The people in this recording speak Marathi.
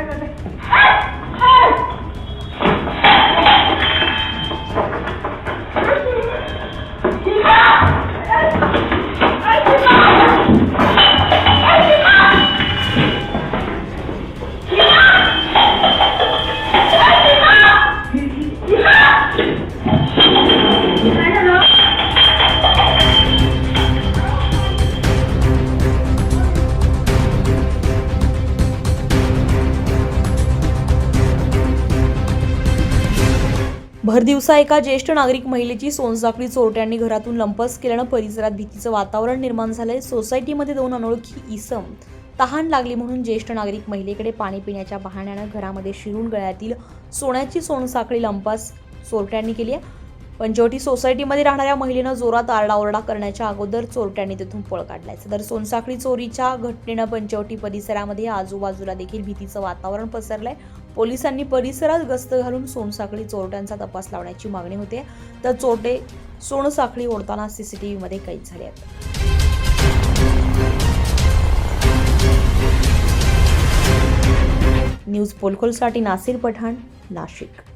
帰るね。भरदिवसा एका ज्येष्ठ नागरिक महिलेची सोनसाखळी चोरट्यांनी घरातून लंपस केल्यानं परिसरात भीतीचं वातावरण निर्माण झालंय. सोसायटीमध्ये दोन अनोळखी इसम तहान लागली म्हणून ज्येष्ठ नागरिक महिलेकडे पाणी पिण्याच्या बहाण्यानं घरामध्ये शिरून गळ्यातील सोन्याची सोनसाखळी लंपास चोरट्यांनी केली आहे. पंचवटी सोसायटीमध्ये राहणाऱ्या महिलेनं जोरात आरडाओरडा करण्याच्या अगोदर चोरट्यांनी तिथून पळ काढलाय तर सोनसाखळी चोरीच्या घटनेनं पंचवटी परिसरामध्ये आजूबाजूला देखील भीतीचं वातावरण पसरलंय. पोलिसांनी परिसरात गस्त घालून सोनसाखळी चोरट्यांचा तपास लावण्याची मागणी होते. तर चोरटे सोनसाखळी ओढताना सीसीटीव्हीमध्ये कैद झाले आहेत. न्यूज पोलखोलसाठी नासिर पठाण नाशिक.